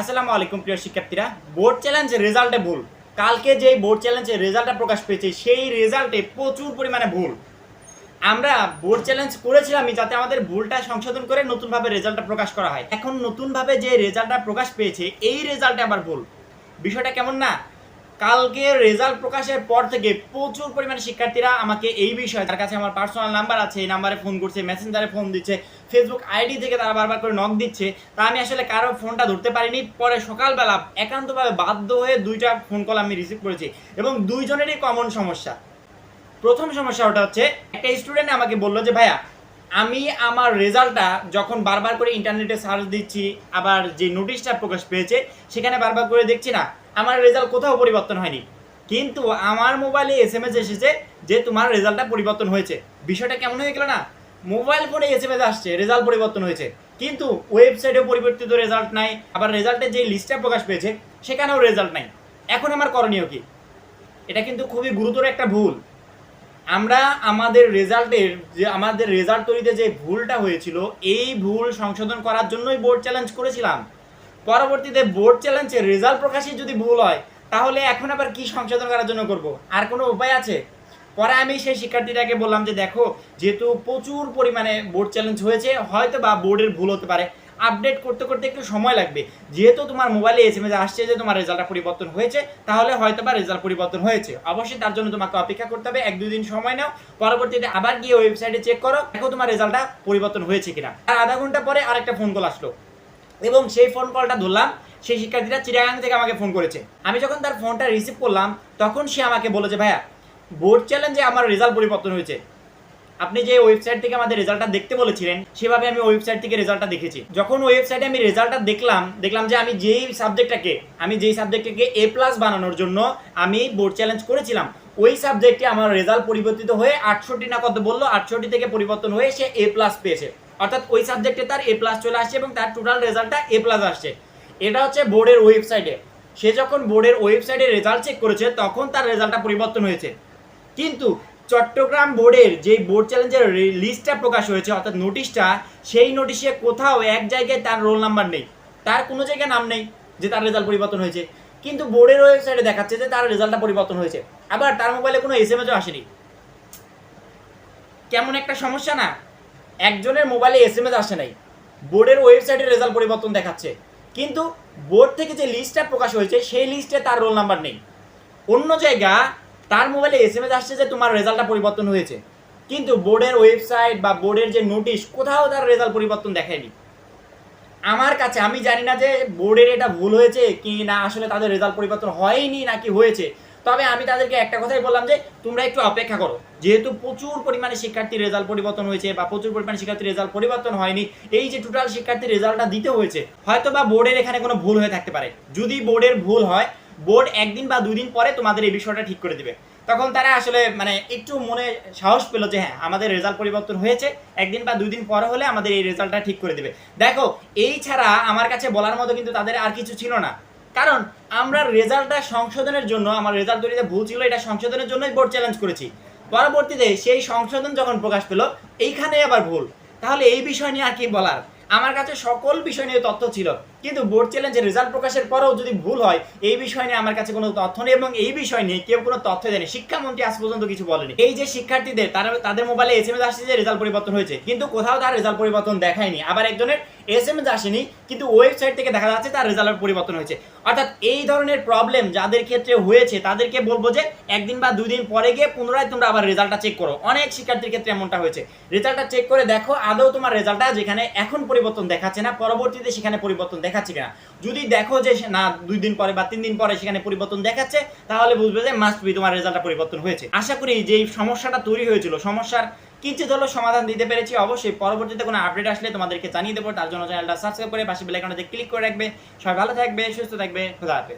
আসসালামু আলাইকুম, প্রিয় শিক্ষার্থীরা। বোর্ড চ্যালেঞ্জের রেজাল্টে ভুল। কালকে যে বোর্ড চ্যালেঞ্জের রেজাল্টটা প্রকাশ পেয়েছে, সেই রেজাল্টে প্রচুর পরিমাণে ভুল। আমরা বোর্ড চ্যালেঞ্জ করেছিলাম যাতে আমাদের ভুলটা সংশোধন করে নতুনভাবে রেজাল্টটা প্রকাশ করা হয়। এখন নতুনভাবে যে রেজাল্টটা প্রকাশ পেয়েছে, এই রেজাল্টে আবার ভুল। বিষয়টা কেমন না? কালকে রেজাল্ট প্রকাশের পর থেকে প্রচুর পরিমাণে শিক্ষার্থীরা আমাকে এই বিষয়ে, তার কাছে আমার পার্সোনাল নাম্বার আছে, এই নাম্বারে ফোন করছে মেসেঞ্জারে ফোন দিচ্ছে ফেসবুক আইডি থেকে তারা বারবার করে নক দিচ্ছে। তা আমি আসলে কারও ফোনটা ধরতে পারিনি। পরে সকালবেলা একান্তভাবে বাধ্য হয়ে দুইটা ফোন কল আমি রিসিভ করেছি এবং দুইজনেরই কমন সমস্যা। প্রথম সমস্যা ওটা হচ্ছে, একটা স্টুডেন্ট আমাকে বলল যে, ভাইয়া, আমি আমার রেজাল্টটা যখন বারবার করে ইন্টারনেটে সার্চ দিচ্ছি, আবার যে নোটিশটা প্রকাশ পেয়েছে, সেখানে বারবার করে দেখছি না। আমার রেজাল্ট কোথাও পরিবর্তন হয়নি। কিন্তু আমার মোবাইলে এস এম এস এসেছে যে তোমার রেজাল্টটা পরিবর্তন হয়েছে। বিষয়টা কেমন হয়ে গেল না? মোবাইল ফোনে এস এম এস আসছে রেজাল্ট পরিবর্তন হয়েছে। কিন্তু ওয়েবসাইটেও পরিবর্তিত রেজাল্ট নাই, আবার রেজাল্টের যে লিস্টটা প্রকাশ পেয়েছে, সেখানেও রেজাল্ট নাই। এখন আমার করণীয় কি? এটা কিন্তু খুবই গুরুতর একটা ভুল। আমরা আমাদের রেজাল্টের যে, আমাদের রেজাল্ট তৈরিতে যে ভুলটা হয়েছিল, এই ভুল সংশোধন করার জন্যই বোর্ড চ্যালেঞ্জ করেছিলাম। পরবর্তীতে বোর্ড চ্যালেঞ্জের রেজাল্ট প্রকাশে যদি ভুল হয়, তাহলে এখন আবার কি সংশোধন করার জন্য করব? আর কোনো উপায় আছে? পরে আমি সেই শিক্ষার্থীটাকে বললাম যে, দেখো, যেহেতু প্রচুর পরিমাণে বোর্ড চ্যালেঞ্জ হয়েছে হয়তো বা বোর্ডের ভুল হতে পারে। আপডেট করতে করতে একটু সময় লাগবে। যেহেতু তোমার মোবাইলে এস আসছে যে, তোমার রেজাল্টটা পরিবর্তন হয়েছে, তাহলে হয়তো বা রেজাল্ট পরিবর্তন হয়েছে। অবশ্যই তার জন্য তোমাকে অপেক্ষা করতে হবে। এক দিন সময় নাও। পরবর্তীতে আবার গিয়ে ওয়েবসাইটে চেক করো। দেখো তোমার রেজাল্টটা পরিবর্তন হয়েছে কিনা। আর আধা ঘণ্টা পরে আরেকটা ফোন কল আসলো। এবং সেই ফোন কলটা ধরলাম, সেই শিক্ষার্থীরা চিরাগাং থেকে আমাকে ফোন করেছে। আমি যখন তার ফোনটা রিসিভ করলাম, তখন সে আমাকে বলে যে, ভাইয়া বোর্ড চ্যালেঞ্জে আমার রেজাল্ট পরিবর্তন হয়েছে। আপনি যে ওয়েবসাইট থেকে আমাদের রেজাল্টটা দেখতে বলেছিলেন, সেভাবে আমি ওয়েবসাইট থেকে রেজাল্টটা দেখেছি। যখন ওয়েবসাইটে আমি রেজাল্টটা দেখলাম দেখলাম যে আমি যেই সাবজেক্টটাকে আমি যেই সাবজেক্টটাকে এ প্লাস বানানোর জন্য আমি বোর্ড চ্যালেঞ্জ করেছিলাম, ওই সাবজেক্টে আমার রেজাল্ট পরিবর্তিত হয়ে আটষট্টি না কত বলল, আটষট্টি থেকে পরিবর্তন হয়ে সে এ প্লাস পেয়েছে। অর্থাৎ ওই সাবজেক্টে তার এ প্লাস চলে আসছে এবং তার টোটাল রেজাল্টটা এ প্লাস আসছে। এটা হচ্ছে বোর্ডের ওয়েবসাইটে সে যখন বোর্ডের ওয়েবসাইটে রেজাল্ট চেক করেছে, তখন তার রেজাল্টটা পরিবর্তন হয়েছে। কিন্তু চট্টগ্রাম বোর্ডের যে বোর্ড চ্যালেঞ্জের লিস্টটা প্রকাশ হয়েছে, অর্থাৎ নোটিশটা সেই নোটিশে কোথাও এক জায়গায় তার রোল নাম্বার নেই। তার কোনো জায়গায় নাম নেই যে তার রেজাল্ট পরিবর্তন হয়েছে। কিন্তু বোর্ডের ওয়েবসাইটে দেখাচ্ছে যে তার রেজাল্টটা পরিবর্তন হয়েছে। আবার তার মোবাইলে কোনো এস এম এসও আসেনি। কেমন একটা সমস্যা না? একজনের মোবাইলে এস এম এস আসে নাই। বোর্ডের ওয়েবসাইটে রেজাল্ট পরিবর্তন দেখাচ্ছে। কিন্তু বোর্ড থেকে যে লিস্টটা প্রকাশ হয়েছে, সেই লিস্টে তার রোল নাম্বার নেই। অন্য জায়গা তার মোবাইলে এস এম এস আসছে যে তোমার রেজাল্টটা পরিবর্তন হয়েছে। কিন্তু বোর্ডের ওয়েবসাইট বা বোর্ডের যে নোটিশ, কোথাও তার রেজাল্ট পরিবর্তন দেখায়নি আমার কাছে, আমি জানি না যে বোর্ডের এটা ভুল হয়েছে কি না আসলে তাদের রেজাল্ট পরিবর্তন হয়নি নাকি হয়েছে। তবে আমি তাদেরকে একটা কথাই বললাম যে, তোমরা একটু অপেক্ষা করো। যেহেতু প্রচুর পরিমাণে শিক্ষার্থীর রেজাল্ট পরিবর্তন হয়েছে বা প্রচুর পরিমাণে শিক্ষার্থীর রেজাল্ট পরিবর্তন হয়নি, এই যে টোটাল শিক্ষার্থীর রেজাল্টটা দিতে হয়েছে হয়তো বা বোর্ডের এখানে কোনো ভুল হয়ে থাকতে পারে। যদি বোর্ডের ভুল হয়, বোর্ড একদিন বা দুই দিন পরে তোমাদের এই বিষয়টা ঠিক করে দিবে। তখন তারা আসলে মানে একটু মনে সাহস পেল যে হ্যাঁ আমাদের রেজাল্ট পরিবর্তন হয়েছে, একদিন বা দুই দিন পরে হলে আমাদের এই রেজাল্টটা ঠিক করে দিবে। দেখো, এই ছাড়া আমার কাছে বলার মতো কিন্তু তাদের আর কিছু ছিল না। কারণ আমরা রেজাল্টটা সংশোধনের জন্য, আমার রেজাল্ট তৈরিতে ভুল ছিল, এটা সংশোধনের জন্যই বোর্ড চ্যালেঞ্জ করেছি। পরবর্তীতে সেই সংশোধন যখন প্রকাশ পেল এইখানে আবার ভুল। তাহলে এই বিষয় নিয়ে আর কি বলার? আমার কাছে সকল বিষয় নিয়ে তথ্য ছিল। কিন্তু বোর্ড চ্যালেঞ্জের রেজাল্ট প্রকাশের পরেও যদি ভুল হয়, এই বিষয় নিয়ে আমার কাছে কোনো তথ্য নেই এবং এই বিষয় নিয়ে কেউ কোনো তথ্য দেয়নি। শিক্ষামন্ত্রী আজ পর্যন্ত কিছু বলেনি। এই যে শিক্ষার্থীদের, তারা তাদের মোবাইলে এস এম এস আসছে যে রেজাল্ট পরিবর্তন হয়েছে, কিন্তু কোথাও তার রেজাল্ট পরিবর্তন দেখায়নি। আবার একজনের এস এম এস আসেনি, কিন্তু ওয়েবসাইট থেকে দেখা যাচ্ছে তার রেজাল্টের পরিবর্তন হয়েছে। অর্থাৎ এই ধরনের প্রবলেম যাদের ক্ষেত্রে হয়েছে, তাদেরকে বলব যে একদিন বা দুই দিন পরে গিয়ে পুনরায় তোমরা আবার রেজাল্টটা চেক করো। অনেক শিক্ষার্থীর ক্ষেত্রে এমনটা হয়েছে। রেজাল্টটা চেক করে দেখো, আদৌ তোমার রেজাল্টটা যেখানে এখন পরিবর্তন দেখাচ্ছে না, পরবর্তীতে সেখানে পরিবর্তন দেখাচ্ছে কিনা। যদি দেখো যে না, দুই দিন পরে বা তিন দিন পরে সেখানে পরিবর্তন দেখাচ্ছে, তাহলে বুঝবে যে মাস্ট বি তোমার রেজাল্টটা পরিবর্তন হয়েছে। আশা করি যে সমস্যাটা তৈরি হয়েছিল, সমস্যার কিছু হলেও সমাধান দিতে পেরেছি। অবশ্যই পরবর্তীতে কোনো আপডেট আসলে তোমাদেরকে জানিয়ে দেবো। তার জন্য চ্যানেলটা সাবস্ক্রাইব করে পাশে বেলাইকনটাতে ক্লিক করে রাখবে। সবাই ভালো থাকবে, সুস্থ থাকবে, খোদা হাফেজ।